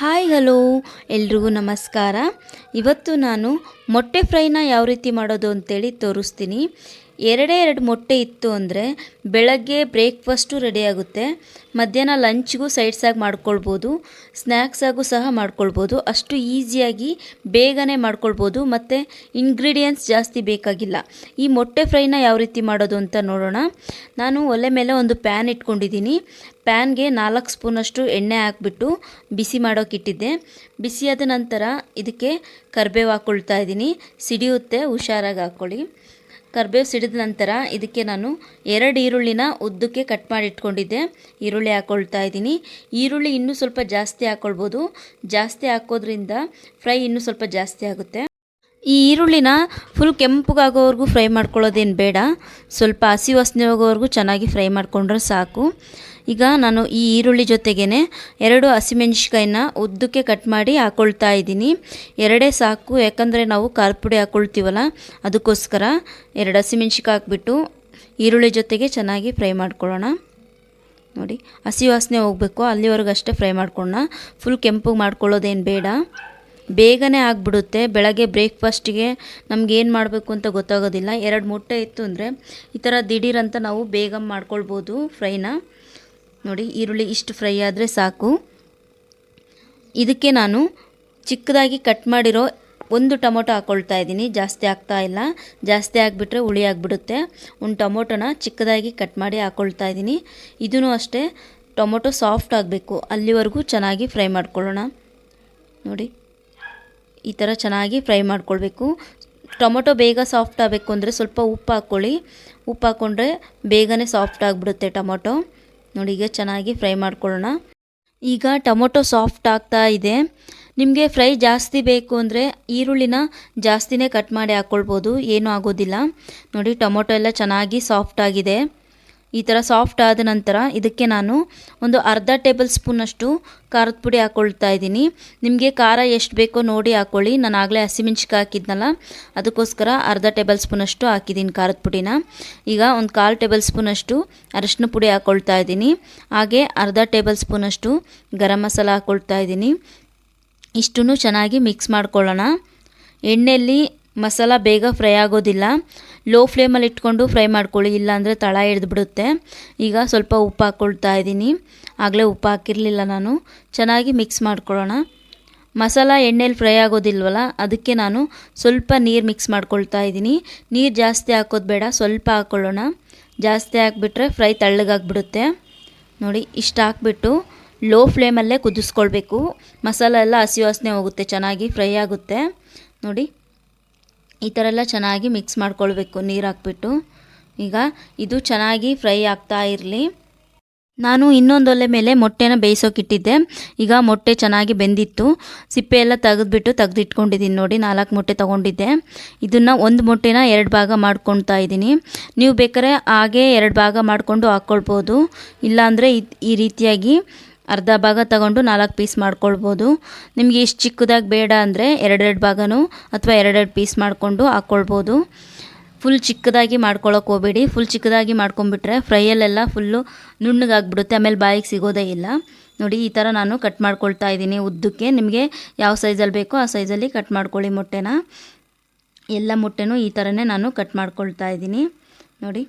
Hi hello. ಎಲ್ರಿಗೂ ನಮಸ್ಕಾರ. ಇವತ್ತು ನಾನು ಮೊಟ್ಟೆ ಫ್ರೈನ ಯಾವ ರೀತಿ ಮಾಡೋದು ಅಂತೇಳಿ ತೋರಿಸ್ತೀನಿ. ಎರಡೇ ಎರಡು ಮೊಟ್ಟೆ ಇತ್ತು ಅಂದರೆ ಬೆಳಗ್ಗೆ ಬ್ರೇಕ್ಫಾಸ್ಟು ರೆಡಿಯಾಗುತ್ತೆ ಮಧ್ಯಾಹ್ನ ಲಂಚ್ಗೂ ಸೈಡ್ಸಾಗಿ ಮಾಡ್ಕೊಳ್ಬೋದು ಸ್ನ್ಯಾಕ್ಸಾಗೂ ಸಹ ಮಾಡ್ಕೊಳ್ಬೋದು. ಅಷ್ಟು ಈಸಿಯಾಗಿ ಬೇಗನೆ ಮಾಡ್ಕೊಳ್ಬೋದು. ಮತ್ತು ಇಂಗ್ರೀಡಿಯೆಂಟ್ಸ್ ಜಾಸ್ತಿ ಬೇಕಾಗಿಲ್ಲ. ಈ ಮೊಟ್ಟೆ ಫ್ರೈನ ಯಾವ ರೀತಿ ಮಾಡೋದು ಅಂತ ನೋಡೋಣ. ನಾನು ಒಲೆ ಮೇಲೆ ಒಂದು ಪ್ಯಾನ್ ಇಟ್ಕೊಂಡಿದ್ದೀನಿ. ಪ್ಯಾನ್ಗೆ ನಾಲ್ಕು ಸ್ಪೂನಷ್ಟು ಎಣ್ಣೆ ಹಾಕ್ಬಿಟ್ಟು ಬಿಸಿ ಮಾಡೋಕ್ಕಿಟ್ಟಿದ್ದೆ ಬಿಸಿಯಾದ ನಂತರ ಇದಕ್ಕೆ ಕರಿಬೇವು ಹಾಕ್ಕೊಳ್ತಾ ಇದ್ದೀನಿ. ಸಿಡಿಯುತ್ತೆ, ಹುಷಾರಾಗಿ ಹಾಕ್ಕೊಳ್ಳಿ ಕರಿಬೇವು ಸಿಡಿದ ನಂತರ ಇದಕ್ಕೆ ನಾನು ಎರಡು ಈರುಳ್ಳಿನ ಉದ್ದಕ್ಕೆ ಕಟ್ ಮಾಡಿ ಇಟ್ಕೊಂಡಿದ್ದೆ. ಈರುಳ್ಳಿ ಹಾಕ್ಕೊಳ್ತಾ ಇದ್ದೀನಿ. ಈರುಳ್ಳಿ ಇನ್ನೂ ಸ್ವಲ್ಪ ಜಾಸ್ತಿ ಹಾಕ್ಕೊಳ್ಬೋದು ಜಾಸ್ತಿ ಹಾಕೋದ್ರಿಂದ ಫ್ರೈ ಇನ್ನೂ ಸ್ವಲ್ಪ ಜಾಸ್ತಿ ಆಗುತ್ತೆ. ಈ ಈರುಳ್ಳಿನ ಫುಲ್ ಕೆಂಪಗಾಗೋವರೆಗೂ ಫ್ರೈ ಮಾಡ್ಕೊಳ್ಳೋದೇನು ಬೇಡ. ಸ್ವಲ್ಪ ಹಸಿ ವಾಸನೆ ಹೋಗೋವರೆಗೂ ಚೆನ್ನಾಗಿ ಫ್ರೈ ಮಾಡಿಕೊಂಡ್ರೆ ಸಾಕು. ಈಗ ನಾನು ಈ ಈರುಳ್ಳಿ ಜೊತೆಗೇ ಎರಡು ಹಸಿಮೆಣ್ಸಿಕಾಯಿನ ಉದ್ದಕ್ಕೆ ಕಟ್ ಮಾಡಿ ಹಾಕ್ಕೊಳ್ತಾ ಇದ್ದೀನಿ. ಎರಡೇ ಸಾಕು, ಯಾಕಂದರೆ ನಾವು ಖಾರದ ಪುಡಿ ಹಾಕ್ಕೊಳ್ತೀವಲ್ಲ ಅದಕ್ಕೋಸ್ಕರ ಎರಡು ಹಸಿಮೆಣ್ಸಿಕಾಯಿ ಹಾಕ್ಬಿಟ್ಟು ಈರುಳ್ಳಿ ಜೊತೆಗೆ ಚೆನ್ನಾಗಿ ಫ್ರೈ ಮಾಡ್ಕೊಳ್ಳೋಣ. ನೋಡಿ, ಹಸಿ ವಾಸನೆ ಹೋಗಬೇಕು ಅಲ್ಲಿವರೆಗೂ ಅಷ್ಟೇ ಫ್ರೈ ಮಾಡ್ಕೊಳ್ಳೋಣ. ಫುಲ್ ಕೆಂಪು ಮಾಡ್ಕೊಳ್ಳೋದೇನು ಬೇಡ. ಬೇಗನೆ ಆಗಿಬಿಡುತ್ತೆ. ಬೆಳಗ್ಗೆ ಬ್ರೇಕ್ಫಾಸ್ಟಿಗೆ ಏನು ಮಾಡಬೇಕು ಅಂತ ಗೊತ್ತಾಗೋದಿಲ್ಲ. ಎರಡು ಮೊಟ್ಟೆ ಇತ್ತು ಅಂದರೆ ಈ ಥರ ದಿಢೀರಂತ ನಾವು ಬೇಗ ಮಾಡ್ಕೊಳ್ಬೋದು ಫ್ರೈನ. ನೋಡಿ, ಈರುಳ್ಳಿ ಇಷ್ಟು ಫ್ರೈ ಆದರೆ ಸಾಕು. ಇದಕ್ಕೆ ನಾನು ಚಿಕ್ಕದಾಗಿ ಕಟ್ ಮಾಡಿರೋ ಒಂದು ಟೊಮೊಟೊ ಹಾಕ್ಕೊಳ್ತಾ ಇದ್ದೀನಿ. ಜಾಸ್ತಿ ಆಗ್ತಾ ಇಲ್ಲ. ಜಾಸ್ತಿ ಆಗಿಬಿಟ್ರೆ ಹುಳಿ ಆಗಿಬಿಡುತ್ತೆ. ಒಂದು ಟೊಮೊಟೊನ ಚಿಕ್ಕದಾಗಿ ಕಟ್ ಮಾಡಿ ಹಾಕ್ಕೊಳ್ತಾ ಇದ್ದೀನಿ. ಇದೂ ಅಷ್ಟೇ ಟೊಮೊಟೊ ಸಾಫ್ಟ್ ಆಗಬೇಕು. ಅಲ್ಲಿವರೆಗೂ ಚೆನ್ನಾಗಿ ಫ್ರೈ ಮಾಡ್ಕೊಳ್ಳೋಣ. ನೋಡಿ. ಈ ಥರ ಚೆನ್ನಾಗಿ ಫ್ರೈ ಮಾಡ್ಕೊಳ್ಬೇಕು. ಟೊಮೊಟೊ ಬೇಗ ಸಾಫ್ಟ್ ಆಗಬೇಕು ಅಂದರೆ ಸ್ವಲ್ಪ ಉಪ್ಪು ಹಾಕ್ಕೊಳ್ಳಿ. ಉಪ್ಪು ಹಾಕ್ಕೊಂಡ್ರೆ ಬೇಗನೆ ಸಾಫ್ಟ್ ಆಗಿಬಿಡುತ್ತೆ ಟೊಮೊಟೊ. ನೋಡಿ, ಈಗ ಚೆನ್ನಾಗಿ ಫ್ರೈ ಮಾಡ್ಕೊಳ್ಳೋಣ. ಈಗ ಟೊಮೊಟೊ ಸಾಫ್ಟ್ ಆಗ್ತಾ ಇದೆ. ನಿಮಗೆ ಫ್ರೈ ಜಾಸ್ತಿ ಬೇಕು ಅಂದರೆ ಈರುಳ್ಳಿನ ಜಾಸ್ತಿನೇ ಕಟ್ ಮಾಡಿ ಹಾಕ್ಕೊಳ್ಬೋದು ಏನೂ ಆಗೋದಿಲ್ಲ. ನೋಡಿ, ಟೊಮೊಟೊ ಎಲ್ಲ ಚೆನ್ನಾಗಿ ಸಾಫ್ಟ್ ಆಗಿದೆ. ಈ ಥರ ಸಾಫ್ಟ್ ಆದ ನಂತರ ಇದಕ್ಕೆ ನಾನು ಒಂದು ಅರ್ಧ ಟೇಬಲ್ ಸ್ಪೂನಷ್ಟು ಖಾರದ ಪುಡಿ ಹಾಕ್ಕೊಳ್ತಾ ಇದ್ದೀನಿ. ನಿಮಗೆ ಖಾರ ಎಷ್ಟು ಬೇಕೋ ನೋಡಿ ಹಾಕ್ಕೊಳ್ಳಿ ನಾನು ಆಗಲೇ ಹಸಿಮೆಣ್ಸಿಕಾಯಿ ಹಾಕಿದ್ನಲ್ಲ, ಅದಕ್ಕೋಸ್ಕರ ಅರ್ಧ ಟೇಬಲ್ ಸ್ಪೂನಷ್ಟು ಹಾಕಿದ್ದೀನಿ ಖಾರದ ಪುಡಿನ. ಈಗ ಒಂದು ಕಾಲು ಟೇಬಲ್ ಸ್ಪೂನಷ್ಟು ಅರಶಿನ ಪುಡಿ ಹಾಕ್ಕೊಳ್ತಾ ಇದ್ದೀನಿ. ಹಾಗೆ ಅರ್ಧ ಟೇಬಲ್ ಸ್ಪೂನಷ್ಟು ಗರಂ ಮಸಾಲ ಹಾಕ್ಕೊಳ್ತಾ ಇದ್ದೀನಿ. ಇಷ್ಟನ್ನು ಚೆನ್ನಾಗಿ ಮಿಕ್ಸ್ ಮಾಡ್ಕೊಳ್ಳೋಣ. ಎಣ್ಣೆಯಲ್ಲಿ ಮಸಾಲ ಬೇಗ ಫ್ರೈ ಆಗೋದಿಲ್ಲ. ಲೋ ಫ್ಲೇಮಲ್ಲಿ ಇಟ್ಕೊಂಡು ಫ್ರೈ ಮಾಡ್ಕೊಳ್ಳಿ. ಇಲ್ಲಾಂದರೆ ತಳ ಹಿಡಿದ್ಬಿಡುತ್ತೆ ಈಗ ಸ್ವಲ್ಪ ಉಪ್ಪು ಹಾಕ್ಕೊಳ್ತಾ ಇದ್ದೀನಿ. ಆಗಲೇ ಉಪ್ಪು ಹಾಕಿರಲಿಲ್ಲ ನಾನು. ಚೆನ್ನಾಗಿ ಮಿಕ್ಸ್ ಮಾಡ್ಕೊಳ್ಳೋಣ. ಮಸಾಲ ಎಣ್ಣೆಲಿ ಫ್ರೈ ಆಗೋದಿಲ್ವಲ್ಲ, ಅದಕ್ಕೆ ನಾನು ಸ್ವಲ್ಪ ನೀರು ಮಿಕ್ಸ್ ಮಾಡ್ಕೊಳ್ತಾ ಇದ್ದೀನಿ. ನೀರು ಜಾಸ್ತಿ ಹಾಕೋದು ಬೇಡ, ಸ್ವಲ್ಪ ಹಾಕ್ಕೊಳ್ಳೋಣ ಜಾಸ್ತಿ ಹಾಕ್ಬಿಟ್ರೆ ಫ್ರೈ ತಳ್ಳಗಾಗ್ಬಿಡುತ್ತೆ. ನೋಡಿ, ಇಷ್ಟು ಹಾಕ್ಬಿಟ್ಟು ಲೋ ಫ್ಲೇಮಲ್ಲೇ ಕುದಿಸ್ಕೊಳ್ಬೇಕು. ಮಸಾಲ ಎಲ್ಲ ಹಸಿ ವಾಸನೆ ಹೋಗುತ್ತೆ, ಚೆನ್ನಾಗಿ ಫ್ರೈ ಆಗುತ್ತೆ. ನೋಡಿ ಈ ಥರ ಎಲ್ಲ ಚೆನ್ನಾಗಿ ಮಿಕ್ಸ್ ಮಾಡ್ಕೊಳ್ಬೇಕು, ನೀರು ಹಾಕ್ಬಿಟ್ಟು. ಈಗ ಇದು ಚೆನ್ನಾಗಿ ಫ್ರೈ ಆಗ್ತಾ ಇರಲಿ. ನಾನು ಇನ್ನೊಂದು ಒಲೆ ಮೇಲೆ ಮೊಟ್ಟೆನ ಬೇಯಿಸೋಕಿಟ್ಟಿದ್ದೆ ಈಗ ಮೊಟ್ಟೆ ಚೆನ್ನಾಗಿ ಬೆಂದಿತ್ತು. ಸಿಪ್ಪೆ ಎಲ್ಲ ತೆಗೆದ್ಬಿಟ್ಟು ತೆಗೆದಿಟ್ಕೊಂಡಿದ್ದೀನಿ ನೋಡಿ, ನಾಲ್ಕು ಮೊಟ್ಟೆ ತೊಗೊಂಡಿದ್ದೆ. ಇದನ್ನು ಒಂದು ಮೊಟ್ಟೆನ ಎರಡು ಭಾಗ ಮಾಡ್ಕೊಳ್ತಾ ಇದ್ದೀನಿ. ನೀವು ಬೇಕಾದ್ರೆ ಹಾಗೆ ಎರಡು ಭಾಗ ಮಾಡಿಕೊಂಡು ಹಾಕ್ಕೊಳ್ಬೋದು ಇಲ್ಲಾಂದರೆ ಈ ರೀತಿಯಾಗಿ ಅರ್ಧ ಭಾಗ ತಗೊಂಡು ನಾಲ್ಕು ಪೀಸ್ ಮಾಡ್ಕೊಳ್ಬೋದು. ನಿಮಗೆ ಇಷ್ಟು ಚಿಕ್ಕದಾಗಿ ಬೇಡ ಅಂದರೆ ಎರಡೆರಡು ಭಾಗನೂ ಅಥವಾ ಎರಡೆರಡು ಪೀಸ್ ಮಾಡಿಕೊಂಡು ಹಾಕ್ಕೊಳ್ಬೋದು ಫುಲ್ ಚಿಕ್ಕದಾಗಿ ಮಾಡ್ಕೊಳಕ್ಕೆ ಹೋಗಬೇಡಿ. ಫುಲ್ ಚಿಕ್ಕದಾಗಿ ಮಾಡ್ಕೊಂಬಿಟ್ರೆ ಫ್ರೈಯಲ್ಲೆಲ್ಲ ಫುಲ್ಲು ನುಣ್ಣಗಾಗ್ಬಿಡುತ್ತೆ. ಆಮೇಲೆ ಬಾಯಿಗೆ ಸಿಗೋದೇ ಇಲ್ಲ. ನೋಡಿ, ಈ ಥರ ನಾನು ಕಟ್ ಮಾಡ್ಕೊಳ್ತಾ ಇದ್ದೀನಿ ಉದ್ದಕ್ಕೆ. ನಿಮಗೆ ಯಾವ ಸೈಜಲ್ಲಿ ಬೇಕೋ ಆ ಸೈಜಲ್ಲಿ ಕಟ್ ಮಾಡ್ಕೊಳ್ಳಿ ಮೊಟ್ಟೆನ. ಎಲ್ಲ ಮೊಟ್ಟೆನೂ ಈ ಥರನೇ ನಾನು ಕಟ್ ಮಾಡ್ಕೊಳ್ತಾ ಇದ್ದೀನಿ. ನೋಡಿ,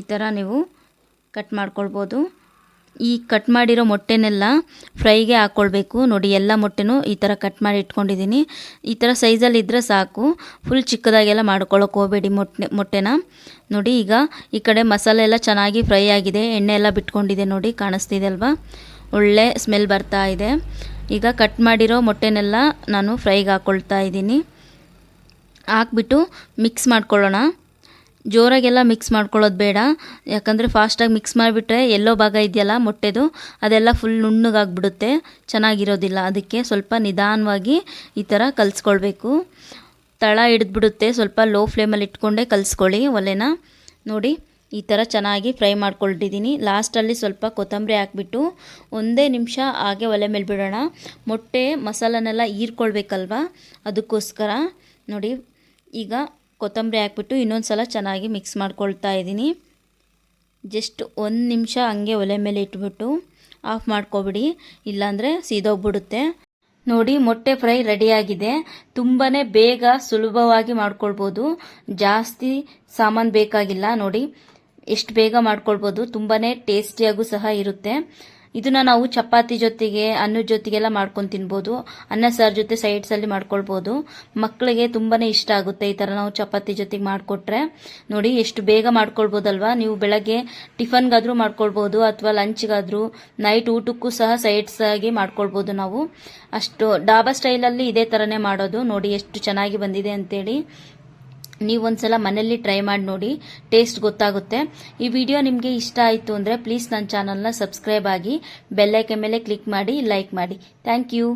ಈ ಥರ ನೀವು ಕಟ್ ಮಾಡ್ಕೊಳ್ಬೋದು. ಈ ಕಟ್ ಮಾಡಿರೋ ಮೊಟ್ಟೆನೆಲ್ಲ ಫ್ರೈಗೆ ಹಾಕ್ಕೊಳ್ಬೇಕು ನೋಡಿ, ಎಲ್ಲ ಮೊಟ್ಟೆನೂ ಈ ಥರ ಕಟ್ ಮಾಡಿ ಇಟ್ಕೊಂಡಿದ್ದೀನಿ. ಈ ಥರ ಸೈಜಲ್ಲಿ ಇದ್ದರೆ ಸಾಕು. ಫುಲ್ ಚಿಕ್ಕದಾಗೆಲ್ಲ ಮಾಡ್ಕೊಳ್ಳೋಕೆ ಹೋಗಬೇಡಿ ಮೊಟ್ಟೆ, ಮೊಟ್ಟೆನ. ನೋಡಿ, ಈಗ ಈ ಕಡೆ ಮಸಾಲೆ ಎಲ್ಲ ಚೆನ್ನಾಗಿ ಫ್ರೈ ಆಗಿದೆ. ಎಣ್ಣೆ ಎಲ್ಲ ಬಿಟ್ಕೊಂಡಿದೆ ನೋಡಿ, ಕಾಣಿಸ್ತಿದೆ ಅಲ್ವಾ? ಒಳ್ಳೆ ಸ್ಮೆಲ್ ಬರ್ತಾ ಇದೆ. ಈಗ ಕಟ್ ಮಾಡಿರೋ ಮೊಟ್ಟೆನೆಲ್ಲ ನಾನು ಫ್ರೈಗೆ ಹಾಕ್ಕೊಳ್ತಾ ಇದ್ದೀನಿ. ಹಾಕ್ಬಿಟ್ಟು ಮಿಕ್ಸ್ ಮಾಡ್ಕೊಳ್ಳೋಣ. ಜೋರಾಗೆಲ್ಲ ಮಿಕ್ಸ್ ಮಾಡ್ಕೊಳ್ಳೋದು ಬೇಡ. ಯಾಕಂದರೆ ಫಾಸ್ಟಾಗಿ ಮಿಕ್ಸ್ ಮಾಡಿಬಿಟ್ರೆ ಎಲ್ಲೋ ಭಾಗ ಇದೆಯಲ್ಲ ಮೊಟ್ಟೆದು, ಅದೆಲ್ಲ ಫುಲ್ ನುಣ್ಣಗಾಗ್ಬಿಡುತ್ತೆ. ಚೆನ್ನಾಗಿರೋದಿಲ್ಲ. ಅದಕ್ಕೆ ಸ್ವಲ್ಪ ನಿಧಾನವಾಗಿ ಈ ಥರ ಕಲಿಸ್ಕೊಳ್ಬೇಕು. ತಳ ಹಿಡಿದ್ಬಿಡುತ್ತೆ. ಸ್ವಲ್ಪ ಲೋ ಫ್ಲೇಮಲ್ಲಿ ಇಟ್ಕೊಂಡೇ ಕಲಿಸ್ಕೊಳ್ಳಿ ಒಲೆನ. ನೋಡಿ, ಈ ಥರ ಚೆನ್ನಾಗಿ ಫ್ರೈ ಮಾಡ್ಕೊಳ್ತಿದ್ದೀನಿ. ಲಾಸ್ಟಲ್ಲಿ ಸ್ವಲ್ಪ ಕೊತ್ತಂಬರಿ ಹಾಕ್ಬಿಟ್ಟು ಒಂದೇ ನಿಮಿಷ ಹಾಗೆ ಒಲೆ ಮೇಲೆ ಬಿಡೋಣ. ಮೊಟ್ಟೆ ಮಸಾಲನೆಲ್ಲ ಹೀರ್ಕೊಳ್ಬೇಕಲ್ವ? ಅದಕ್ಕೋಸ್ಕರ ನೋಡಿ, ಈಗ ಕೊತ್ತಂಬರಿ ಹಾಕ್ಬಿಟ್ಟು ಇನ್ನೊಂದು ಸಲ ಚೆನ್ನಾಗಿ ಮಿಕ್ಸ್ ಮಾಡ್ಕೊಳ್ತಾ ಇದ್ದೀನಿ. ಜಸ್ಟ್ ಒಂದು ನಿಮಿಷ ಹಂಗೆ ಒಲೆ ಮೇಲೆ ಇಟ್ಬಿಟ್ಟು ಆಫ್ ಮಾಡ್ಕೊಬಿಡಿ, ಇಲ್ಲಾಂದರೆ ಸೀದೋಗ್ಬಿಡುತ್ತೆ. ನೋಡಿ, ಮೊಟ್ಟೆ ಫ್ರೈ ರೆಡಿಯಾಗಿದೆ. ತುಂಬಾ ಬೇಗ ಸುಲಭವಾಗಿ ಮಾಡ್ಕೊಳ್ಬೋದು. ಜಾಸ್ತಿ ಸಾಮಾನು ಬೇಕಾಗಿಲ್ಲ, ನೋಡಿ. ಎಷ್ಟು ಬೇಗ ಮಾಡ್ಕೊಳ್ಬೋದು ತುಂಬಾ ಟೇಸ್ಟಿಯಾಗೂ ಸಹ ಇರುತ್ತೆ. ಇದನ್ನ ನಾವು ಚಪಾತಿ ಜೊತೆಗೆ, ಅನ್ನದ ಜೊತೆಗೆಲ್ಲ ಮಾಡ್ಕೊಂಡು ತಿನ್ಬೋದು. ಅನ್ನ, ಸಾರ್ ಜೊತೆ ಸೈಡ್ಸಲ್ಲಿ ಮಾಡ್ಕೊಳ್ಬೋದು. ಮಕ್ಕಳಿಗೆ ತುಂಬಾ ಇಷ್ಟ ಆಗುತ್ತೆ ಈ ಥರ ನಾವು ಚಪಾತಿ ಜೊತೆಗೆ ಮಾಡಿಕೊಟ್ರೆ. ನೋಡಿ, ಎಷ್ಟು ಬೇಗ ಮಾಡ್ಕೊಳ್ಬೋದಲ್ವಾ? ನೀವು ಬೆಳಗ್ಗೆ ಟಿಫನ್ಗಾದರೂ ಮಾಡ್ಕೊಳ್ಬೋದು, ಅಥವಾ ಲಂಚ್ಗಾದರೂ, ನೈಟ್ ಊಟಕ್ಕೂ ಸಹ ಸೈಡ್ಸ್ ಆಗಿ ಮಾಡ್ಕೊಳ್ಬೋದು ನಾವು. ಅಷ್ಟು, ಡಾಬಾ ಸ್ಟೈಲಲ್ಲಿ ಇದೇ ಥರನೇ ಮಾಡೋದು. ನೋಡಿ, ಎಷ್ಟು ಚೆನ್ನಾಗಿ ಬಂದಿದೆ ಅಂತೇಳಿ. ನೀವು ಒಂದ್ಸಲ ಮನೆಯಲ್ಲಿ ಟ್ರೈ ಮಾಡಿ ನೋಡಿ ಟೇಸ್ಟ್ ಗೊತ್ತಾಗುತ್ತೆ. ಈ ವಿಡಿಯೋ ನಿಮಗೆ ಇಷ್ಟ ಆಯಿತು ಅಂದರೆ ಪ್ಲೀಸ್ ನನ್ನ ಚಾನಲ್ನ ಸಬ್ಸ್ಕ್ರೈಬ್ ಆಗಿ ಬೆಲ್ಲೈಕೆ ಮೇಲೆ ಕ್ಲಿಕ್ ಮಾಡಿ ಲೈಕ್ ಮಾಡಿ. Thank you